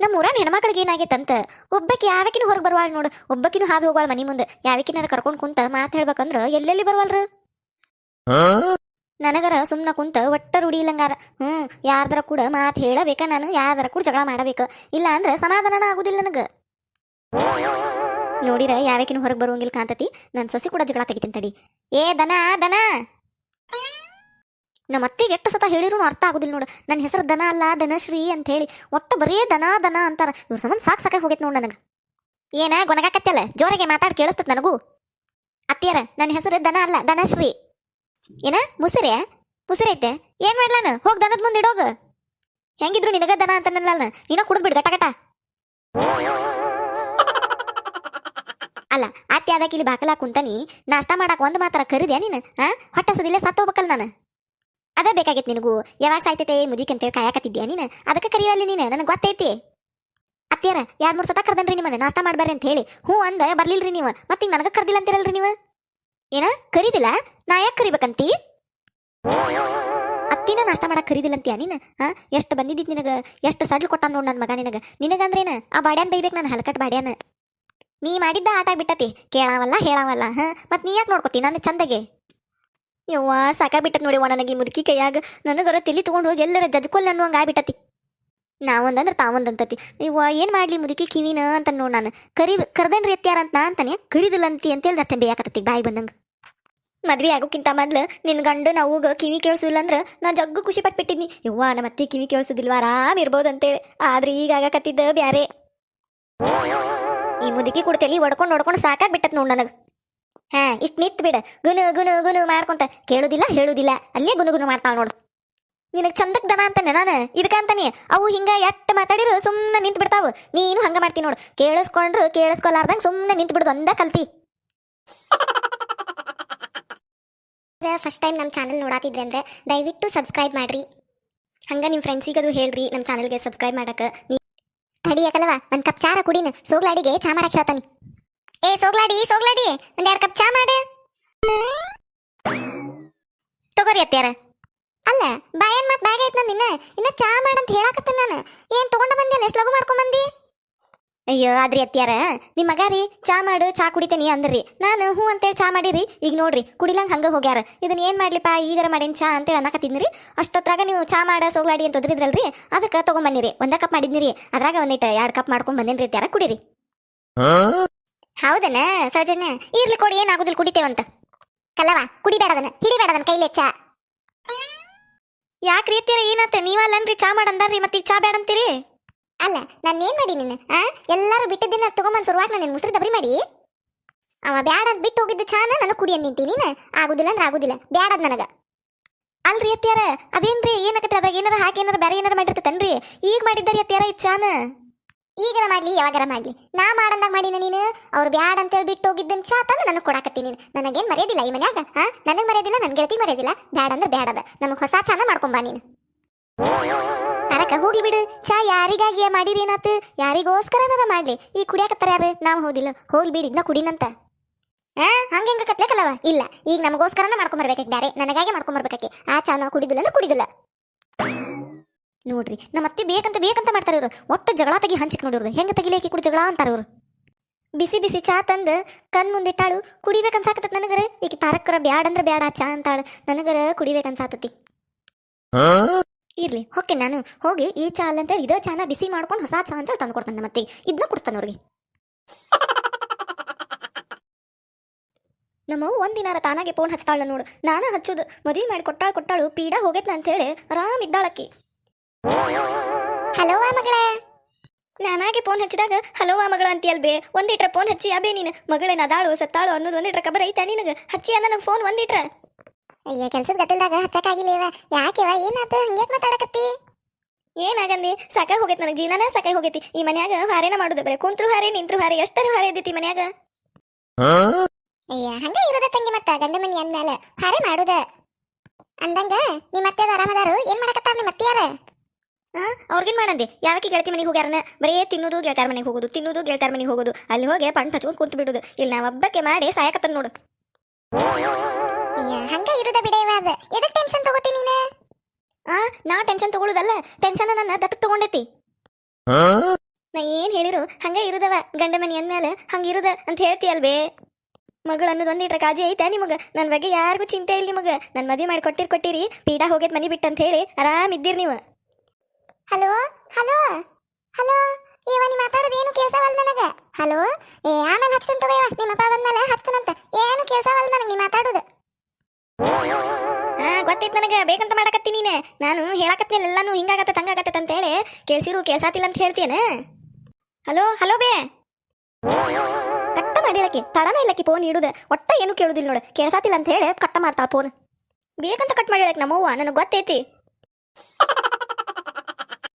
ನಮ್ಮ ಊರಾನ ಹೆಣ್ಮಕ್ಳಿಗೆ ಏನಾಗೈತಂತ? ಒಬ್ಬಕ್ಕೆ ಯಾವಕಿನೂ ಹೊರಗೆ ಬರ್ವಾಳ ನೋಡು. ಒಬ್ಬಕಿನೂ ಹಾದು ಹೋಗ್ವಾಳ ಮನಿ ಮುಂದೆ. ಯಾವಕಿನಾರ ಕರ್ಕೊಂಡ್ ಕುಂತ ಮಾತು ಹೇಳ್ಬೇಕಂದ್ರ ಎಲ್ಲೆಲ್ಲಿ ಬರ್ವಲ್ರು ನನಗರ ಸುಮ್ನ ಕುಂತ ಒಟ್ಟ ರೂಢಿ ಇಲ್ಲಂಗಾರ. ಹ್ಮ್, ಯಾರ್ದರ ಕೂಡ ಮಾತು ಹೇಳಬೇಕ ನಾನು, ಯಾರ್ದರ ಕೂಡ ಜಗಳ ಮಾಡಬೇಕು. ಇಲ್ಲ ಅಂದ್ರೆ ಸಮಾಧಾನ ಆಗುದಿಲ್ಲ ನನಗ. ನೋಡಿರ ಯಾವಕಿನೂ ಹೊರಗೆ ಬರುವಂಗಿಲ್ಲ ಕಾಂತತಿ. ನನ್ನ ಸೊಸಿ ಕೂಡ ಜಗಳ ತೆಗಿತೀನಿ ತಡಿ. ಏ ದನ ದನ! ನಮ್ಮ ಅತ್ತೆಗೆ ಎಷ್ಟು ಸತ ಹೇಳಿರೂ ಅರ್ಥ ಆಗುದಿಲ್ಲ ನೋಡು. ನನ್ನ ಹೆಸರು ದನ ಅಲ್ಲ, ಧನಶ್ರೀ ಅಂತ ಹೇಳಿ ಒಟ್ಟು ಬರೀ ದನ ದನ ಅಂತಾರ. ಇವ್ರ ಸಂಬಂಧ ಸಾಕ್ ಸಾಕಾಗಿ ಹೋಗೈತೆ ನೋಡು ನನಗೆ. ಏನ ಗೊನಗಾಕತ್ತಲ್ಲ ಜೋರಾಗೆ ಮಾತಾಡಿ ಕೇಳಿಸ್ತದ ನನಗೂ. ಅತ್ತಿಯರ, ನನ್ನ ಹೆಸರು ದನ ಅಲ್ಲ, ಧನಶ್ರೀ. ಏನ, ಮುಸಿರೆ? ಮುಸಿರೆ ಐತೆ. ಏನ್ ಮಾಡ್ಲಾನ ಹೋಗ್ ದನದ ಮುಂದೆ ಇಡೋಗ. ಹೆಂಗಿದ್ರು ನಿನಗ ದನ ಅಂತ ನಾನು ನೀನ ಕುಡಿದ್ಬಿಡ್ ಗಟ ಗಟ ಅಲ್ಲ ಅತ್ತಿ ಅದಕ್ಕೆ ಇಲ್ಲಿ ಬಾಕಲ ಕುಂತನಿ. ನಾಷ್ಟ ಮಾಡಾಕ ಒಂದ್ ಮಾತ್ರ ಕರಿದ್ಯಾ ನೀನು? ಆ? ಹೊಟ್ಟಸದಿಲ್ಲ ಸತ್ತು ಹೋಗ್ಬೇಕಲ್ಲ ನಾನು. ಅದ ಬೇಕಾಗಿತ್ತು ನಿನಗೂ. ಯಾವಾಗ ಸಾಯ್ತೈತೆ ಮುದಿಕ್ ಅಂತೇಳಿ ಕಾಯಕತ್ತಿದ್ಯಾ ನೀನು? ಅದಕ್ಕೆ ಕರೆಯುವಲ್ಲಿ ನೀನು. ನನಗೆ ಗೊತ್ತೈತಿ. ಅತ್ಯಾರ ಎರಡು ಮೂರು ಸತ ಕರ್ದನ್ರಿ ನಿಮ್ಮನ್ನ. ನಾಷ್ಟ ಮಾಡ್ಬಾರ್ರಿ ಅಂತ ಹೇಳಿ. ಹ್ಞೂ ಅಂದ, ಬರ್ಲಿಲ್ರಿ ನೀವು. ಮತ್ತೆ ಹಿಂಗೆ ನನಗೆ ಕರ್ದಿಲ್ಲ ಅಂತೀರಲ್ರಿ ನೀವು? ಏನ? ಕರೀದಿಲ್ಲ? ನಾ ಯಾಕೆ ಕರಿಬೇಕಂತಿ? ಅತ್ತಿನ ನಾಷ್ಟ ಮಾಡಕ್ಕೆ ಕರೀದಿಲ್ಲ ಅಂತೀಯ ನೀನು? ಹಾ? ಎಷ್ಟು ಬಂದಿದ್ದಿತ್ ನಿನಗೆ? ಎಷ್ಟು ಸಡ್ಲ್ ಕೊಟ್ಟ ನೋಡ್ ನನ್ನ ಮಗ ನಿನಗ? ನಿನಗಂದ್ರೇನ? ಆ ಬಾಡ್ಯಾನ್ ಬೈಬೇಕು ನಾನು ಹಲಕಟ್ ಬಾಡ್ಯಾನ. ನೀ ಮಾಡಿದ್ದ ಆಟ ಬಿಟ್ಟತಿ. ಕೇಳಾವಲ್ಲ, ಹೇಳಾವಲ್ಲ, ಹಾ? ಮತ್ ನೀ ಯಾಕೆ ನೋಡ್ಕೊತಿ? ನಾನು ಚಂದಗೆ? ಯವ್ವ ಸಾಕಾಗ್ಬಿಟ್ಟತ್ ನೋಡಿವ ನನಗೆ ಮುದುಕಿ ಕೈಯಾಗ. ನನಗರ ತಿಳಿ ತಗೊಂಡು ಹೋಗಿ ಎಲ್ಲರ ಜಜ್ಕೊಲ್ ಅನ್ನುವಂಗ ಆಗ್ಬಿಟ್ಟತಿ. ನಾವೊಂದಂದ್ರೆ ತಾವೊಂದಂತತಿ. ಇವ್ವ ಏನ್ ಮಾಡ್ಲಿ ಮುದುಕಿ ಕಿವಿನ ಅಂತ ನೋಡ್ ನಾನು. ಕರಿ ಕರ್ದನ್ರಿ ಎತ್ಯಾರ ಅಂತ ನಾ ಅಂತಾನೆ. ಕರಿದಿಲ್ಲಂತಿ ಅಂತೇಳಿ ಅತ್ತೆ ಬೇಯಾಕತ್ತತಿ ಬಾಯಿ ಬಂದಂಗ. ಮದ್ವೆ ಆಗೋಕ್ಕಿಂತ ಮೊದ್ಲು ನಿನ್ ಗಂಡು ನಾವು ಕಿವಿ ಕೇಳಿಸಿಲ್ಲ ಅಂದ್ರೆ ನಾ ಜಗ್ಗು ಖುಷಿ ಪಟ್ಬಿಟ್ಟಿದ್ನಿ. ಯವ್ವ ನಮ್ಮ ಅತ್ತಿ ಕಿವಿ ಕೇಳಿಸೋದಿಲ್ವ, ಆರಾಮ್ ಇರ್ಬೋದು ಅಂತೇಳಿ ಆದ್ರೆ ಈಗ ಆಗಕತ್ತಿದ್ದ ಬ್ಯಾರೆ. ಈ ಮುದುಕಿ ಕೊಡ್ತೇಲಿ ಒಡ್ಕೊಂಡು ಒಡ್ಕೊಂಡು ಸಾಕಾಗ್ಬಿಟ್ಟತ್ ನೋಡ್ ನನಗ. ಹಾ, ಇಷ್ಟ್ ನಿತ್ ಬಿಡ. ಗುನು ಗುನು ಗುನು ಮಾಡ್ಕೊಂತ. ಕೇಳುದಿಲ್ಲ, ಹೇಳುದಿಲ್ಲ. ಅಲ್ಲೇ ಗುನು ಗುನು ಮಾಡ್ತಾಳ ನೋಡು. ನಿನಗ್ ಚಂದಕ್ ದನ ಅಂತಾನೆ ನಾನು? ಇದಕ್ಕಂತಾನೆ ಅವು ಹಿಂಗ ಎಟ್ಟ ಮಾತಾಡಿರು ಸುಮ್ಮನೆ ನಿಂತ್ ಬಿಡ್ತಾವು. ನೀನು ಹಂಗ ಮಾಡ್ತೀನಿ ನೋಡು. ಕೇಳಿಸ್ಕೊಂಡ್ರು ಕೇಳಿಸ್ಕೊಲಾರ್ದಂಗ ಸುಮ್ಮನೆ ನಿಂತು ಬಿಡುದು ಅಂದ ಕಲ್ತಿ. ಫಸ್ಟ್ ಟೈಮ್ ನಮ್ಮ ಚಾನಲ್ ನೋಡಾತಿದ್ರೆ ಅಂದ್ರೆ ದಯವಿಟ್ಟು ಸಬ್ಸ್ಕ್ರೈಬ್ ಮಾಡ್ರಿ. ಹಂಗ ನಿಮ್ಮ ಫ್ರೆಂಡ್ಸಿಗದು ಹೇಳ್ರಿ ನಮ್ಮ ಚಾನಲ್ಗೆ ಸಬ್ಸ್ಕ್ರೈಬ್ ಮಾಡಕ್ಕೆ ನೀ ತಡಿಯಕಲ್ವ ಒಂದ್ ಕಪ್ ಚಾರ ಕುಡಿನ, ಸೋಗ್ಲಾಡಿಗೆ ಚಾ ಮಾಡಕ್ ಹೇಳ್ತಾನೆ. ಏ, ಸೋಗ್ಲಾಡಿ ಸೋಗ್ಲಾಡಿ ಒಂದ್ ಎರಡು ಕಪ್ ಚಾ ಮಾಡು. ತಗೋರಿ ಅತ್ಯಾರ ಅಲ್ಲ ಬಾಯನ್ ಮತ್ ಬ್ಯಾಗ್ ಐತ್ ನಿನ್ನ ಇನ್ನ. ಚಾ ಮಾಡಂತ ಹೇಳಾಕತ್ತ ನಾನು. ಏನ್ ತಗೊಂಡ ಬಂದಿಲ್ಲ ಎಷ್ಟು ಲಗು ಮಾಡ್ಕೊಂಡ್ ಬಂದಿ? ಅಯ್ಯೋ, ಆದ್ರಿ ಅತ್ಯಾರ ನಿಮ್ಮ ಮಗ ರೀ, ಚಾ ಮಾಡು, ಚಾ ಕುಡಿತೇನಿ ಅಂದ್ರಿ. ನಾನು ಹ್ಞೂ ಅಂತೇಳಿ ಚಾ ಮಾಡಿರಿ. ಈಗ ನೋಡ್ರಿ, ಕುಡಿಲಂಗ್ ಹಂಗ ಹೋಗ್ಯಾರ. ಇದನ್ನ ಏನ್ ಮಾಡ್ಲಿಪ್ಪ, ಈಗರ ಮಾಡೇನ್ ಚಾ ಅಂತೇಳಿ ಅನ್ನಕತ್ತಿದ್ರಿ ಅಷ್ಟೊತ್ರಾಗ ನೀವು ಚಾ ಮಾಡ, ಸೋಗ್ಲಾಡಿ ಅಂತ ಒದ್ರಿದ್ರಲ್ರಿ. ಅದಕ್ಕೆ ತಗೊಂಬನ್ನಿರಿ ಒಂದ ಕಪ್ ಮಾಡಿದ್ನಿರಿ ಅದ್ರಾಗ ಒಂದಿಟ್ಟು ಎರಡು ಕಪ್ ಮಾಡ್ಕೊಂಡ್ ಬಂದೇನ್ರಿ ಅತ್ಯಾರ ಕುಡಿರಿ. ಹೌದನ ಸೌಜನ್ಯ ಇರ್ಲಿ ಕೊಡಿ, ಏನಾಗುದಿಲ್ಲ ಕುಡಿತೇವಂತ. ಕಲ್ಲವ ಕುಡಿಬೇಡದನ, ಹಿಡಿಬೇಡದನ ಕೈಲೆ ಚಾ. ಯಾಕ್ರಿ ಏನಂತ ಏನಾತ? ನೀವಲ್ಲನ್ರಿ, ಚಾ ಮಾಡಂದಾರ್ರಿ ಮತ್ತೆ ಈಗ ಚಾ ಬೇಡಂತೀರಿ ಅಲ್ಲ ನಾನು ಏನ್ ಮಾಡಿ ನೀನು ಆ? ಎಲ್ಲಾರು ಬಿಟ್ಟಿದ್ದನ್ನ ತಗೊಂಬಂದ್ ಶುರುವಾಗ್ ನಾನು ಮುಸ್ರಿ ದಬ್ರಿ ಮಾಡಿ. ಅವ ಬ್ಯಾಡ ಅಂತ ಬಿಟ್ಟು ಹೋಗಿದ್ದ ಚಾನ ನಾನು ಕುಡಿಯನ್ ನಿಂತೀನಿ ನೀನು. ಆಗುದಿಲ್ಲ ಅಂದ್ರೆ ಆಗುದಿಲ್ಲ, ಬ್ಯಾಡದ್ ನನಗ. ಅಲ್ರಿ ಅತ್ಯಾರ ಅದೇನ್ರಿ ಏನಾಗತ್ತೆ ಅದ್ರಾಗ ಏನಾರ ಹಾಕಿ ಏನಾರ ಬೇರೆ ಏನಾರ ಮಾಡಿರ್ತೇನ್ರಿ ಈಗ ಮಾಡಿದ್ದಾರಿ ಅತ್ಯಾರ ಈ ಚಾನ? ಈಗರ ಮಾಡ್ಲಿ, ಯಾವಾಗರ ಮಾಡ್ಲಿ. ನಾ ಮಾಡಂದಾಗ ಮಾಡಿನ ನೀನು? ಅವ್ರು ಬ್ಯಾಡ ಅಂತೇಳಿ ಬಿಟ್ಟು ಹೋಗಿದ್ದನ್ ಚಾ ತಂದು ನನಗೆ ಕೊಡಾಕತ್ತೀನಿ ನೀನು. ನನಗೇನ್ ಮರ್ಯಾದಿಲ್ಲ ಈ ಮನ್ಯಾಗ, ಹಾ? ನನಗೆ ಮರ್ಯಾದಿಲ್ಲ ನನ್ನ ಗೆಳತಿ ಮರ್ಯಾದಿಲ್ಲ. ಬ್ಯಾಡ ಅಂದ್ರೆ ಬ್ಯಾಡದ ನಮಗೆ ಹೊಸ ಚಾನ ಮಾಡ್ಕೊಂಬಾ ನೀನು. ಅರಕ ಹೋಗಿ ಬಿಡು. ಚಾ ಯಾರಿಗಾಗಿ ಮಾಡಿರಿ ಏನಾತು? ಯಾರಿಗೋಸ್ಕರನಾರ ಮಾಡ್ಲಿ. ಈ ಕುಡಿಯಾಕತ್ತಾರ ಯಾರು? ನಾವು ಹೌದಿಲ್ಲ. ಹೋಗ್ಲಿ ಬಿಡಿ ಇದನ್ನ ಕುಡಿನಂತ. ಆ? ಹಂಗೆಂಗ ಕತ್ಲೇಕಲ್ಲವ? ಇಲ್ಲ. ಈಗ ನಮಗೋಸ್ಕರನ ಮಾಡ್ಕೊಂಬರ್ಬೇಕಾಗಿ ಬ್ಯಾರೆ. ನನಗಾಗಿ ಮಾಡ್ಕೊಂಬರ್ಬೇಕಾಗಿ ಆ ಚಾ ನಾವು ಕುಡಿದಿಲ್ಲ ಅಂದ್ರೆ ಕುಡಿದಿಲ್ಲ. ನೋಡ್ರಿ ನಮ್ಮ ಅತ್ತೆ ಬೇಕಂತ ಬೇಕಂತ ಮಾಡ್ತಾರೆ ಇವರು. ಒಟ್ಟು ಜಗಳ ತೆಗಿ ಹಂಚಿಕ್ ನೋಡಿರೋದು ಹೆಂಗ ತೆಗಿಲೇಕಿ ಕುಡಿ ಜಗಳ ಅಂತಾರ ಇವರು. ಬಿಸಿ ಬಿಸಿ ಚಾ ತಂದು ಕಣ್ ಮುಂದಿಟ್ಟಾಳು ಕುಡಿಬೇಕನ್ಸಾಕತ್ತ ನನಗರ. ಈಗ ಪಾರಕ್ಕರ ಬ್ಯಾಡ ಅಂದ್ರೆ ಬ್ಯಾಡ ಚಾ ಅಂತಾಳ. ನನಗರ ಕುಡಿಬೇಕನ್ಸಾತತಿ ಇರ್ಲಿ ಓಕೆ ನಾನು. ಹೋಗಿ ಈ ಚಾ ಅಲ್ಲ ಅಂತೇಳಿ ಇದೇ ಚಾನ ಬಿಸಿ ಮಾಡ್ಕೊಂಡು ಹೊಸ ಚಾ ಅಂತೇಳಿ ತಂದು ಕೊಡ್ತಾನೆ ಮತ್ತೆ ಇದನ್ನ ಕೊಡ್ತಾನೆ ಅವ್ರಿಗೆ. ನಮ್ಮವ್ವ ಒಂದಿನಾರ ತಾನಾಗೆ ಫೋನ್ ಹಚ್ತಾಳ ನೋಡು. ನಾನು ಹಚ್ಚುದು. ಮದುವೆ ಮಾಡಿ ಕೊಟ್ಟಾಳು ಕೊಟ್ಟಾಳು. ಪೀಡ ಅಂತ ಹೇಳಿ ಆರಾಮ್ ಇದ್ದಾಳಕ್ಕಿ ಹಲೋ ಮಗಳೇ. ನಾನಾಗೆ ಫೋನ್ ಹಚ್ಚಿದಾಗ ಹಲೋ ಮಗಳ ಅಂತೀಯಲ್ಬೇ? ಒಂದಿಟ್ರ ಫೋನ್ ಹಚ್ಚಿ ಅಬೇ ನೀನು. ಮಗಳೇನ ಅದಾಳು ಸತ್ತಾಳು ಅನ್ನೋದು ಒಂದಿಟ್ರ ಖಬರ್ ಐತಾ ನಿನಗೆ? ಹಚ್ಚಿ ನನಗೆ ಫೋನ್ ಒಂದಿಟ್ರ. ಅಯ್ಯ ಕೆಲ್ಸದ ಗದ್ದಲ್ದಾಗ ಹಚ್ಚಕ್ಕಾಗಿಲ್ಲ ಇವ. ಯಾಕೆವ? ಏನಾತ? ಹಂಗ್ಯಾಕೆ ಮಾತಾಡಕತ್ತಿ? ಏನಾಗಂದಿ? ಸಾಕಾಗಿ ಹೋಗೈತಿ ನನಗೆ ಜೀವನ ಸಾಕಾಗಿ ಹೋಗೈತಿ. ಈ ಮನ್ಯಾಗ ಹಾರೇನ ಮಾಡುದು? ಬರೀ ಕುಂತ್ರು ಹಾರೆ ನಿಂತ್ರು ಹಾರೆ ಎಷ್ಟರ ಹಾರೆ ಇದ್ದೈತಿ ಮನ್ಯಾಗ? ಅಯ್ಯ ಹಂಗ ಇರೋದ ತಂಗಿ ಮತ್ತ ಗಂಡ ಮನಿ ಅಂದ್ಮೇಲೆ ಹಾರೆ ಮಾಡುದ? ಅಂದಂಗ ನಿಮ್ಮ ಅತ್ತೆದ ಆರಾಮದಾರು ಏನ್ ಮಾಡಕತ್ತಾರ ನಿಮ್ಮ ಅತ್ತೆಯಾರ ಅವ್ರಿಗೇನ್ ಮಾಡಂದಿ? ಯಾವಕ್ಕೆ ಗೆಳತಿ ಮನೆಗೆ ಹೋಗ್ಯಾರನ? ಬರೇ ತಿನ್ನೋದು ಗೆಳತಾರ ಮನೆಗೆ ಹೋಗೋದು ತಿನ್ನೋದು ಗೆಳತಾರ ಮನೆಗೆ ಹೋಗೋದು. ಅಲ್ಲಿ ಹೋಗಿ ಪಂಟ್ ಹಚ್ಕೊಂಡು ಕುಂತು ಬಿಡುದು. ಇಲ್ಲಿ ನಾವು ಹಬ್ಬಕ್ಕೆ ಮಾಡಿ ಸಾಯಕತ್ತ ನೋಡು. ಹಂಗ ಇರುದ ಬಿಡೇವಾದ ಎದಕ್ಕೆ ಎದಕ್ ಟೆನ್ಷನ್ ತಗೋತಿ ನೀನು? ಆ ನಾ ಟೆನ್ಷನ್ ತಗೊಳುದಲ್ಲ. ಟೆನ್ಷನ್ ನನ್ನ ದತ್ತಕ್ ತಗೊಂಡೈತಿ. ಏನ್ ಹೇಳಿರು? ಹಂಗ ಇರುದವ. ಗಂಡ ಮನಿ ಅಂದ್ಮೇಲೆ ಹಂಗ ಇರುದ ಅಂತ ಹೇಳ್ತಿ ಅಲ್ವೇ ಮಗಳು ಅನ್ನೋದು ಒಂದಿಟ್ರ ಕಾಜಿ ಐತೆ ನಿಮಗ? ನನ್ನ ಬಗ್ಗೆ ಯಾರಿಗೂ ಚಿಂತೆ ಇಲ್ಲ ನಿಮಗ. ನನ್ನ ಮದುವೆ ಮಾಡಿ ಕೊಟ್ಟಿರ್ ಕೊಟ್ಟಿರಿ ಪೀಡಾ ಹೋಗೈತ್ ಮನಿ ಬಿಟ್ಟು ಅಂತ ಹೇಳಿ ಆರಾಮ್ ಇದ್ದೀರಿ ನೀವು. ಹಲೋ? ಹಲೋ? ಹಲೋ? ಏವ ನೀ ಮಾತಾಡೋದು ಏನು ಕೇಳ್ಸವಲ್ಲ ನನಗ? ಹಲೋ? ಏ, ಆಮೇಲೆ ಹಚ್ತೀನಿ ತಗೋ ಇವ ನಿಮ್ಮ ಅಪ್ಪ ಬಂದ್ಮೇಲೆ ಹಚ್ತಾನಂತ. ಏನು ಕೇಳ್ಸವಲ್ಲ ನನಗೆ ನೀ ಮಾತಾಡೋದು. ಹಾ, ಗೊತ್ತೈತ್ ನನಗೆ. ಬೇಕಂತ ಮಾಡಕತ್ತಿ ನೀನೆ. ನಾನು ಹೇಳಕತ್ನಿಲ್ಲ. ಎಲ್ಲಾನು ಹಿಂಗಾಗತ್ತೆ, ತಂಗಾಗತ್ತೆ ಅಂತ ಹೇಳಿ ಕೇಳ್ಸಿರು, ಕೇಳ್ಸಾತಿಲ್ಲ ಅಂತ ಹೇಳ್ತೀಯನ ಹಲೋ? ಹಲೋ ಬೇ? ಕಟ್ಟ ಮಾಡಿಳಕಿ ತಡನ ಇಲ್ಲಕಿ ಫೋನ್ ಇಡುದ. ಒಟ್ಟ ಏನು ಕೇಳುದಿಲ್ಲ ನೋಡು. ಕೇಳ್ಸಾತಿಲ್ಲ ಅಂತ ಹೇಳಿ ಕಟ್ಟ ಮಾಡ್ತಾಳ ಫೋನ್ ಬೇಕಂತ ಕಟ್ ಮಾಡಿಳಕ್ ನಮ್ಮವ್ವ. ನನಗೆ ಗೊತ್ತೈತಿ.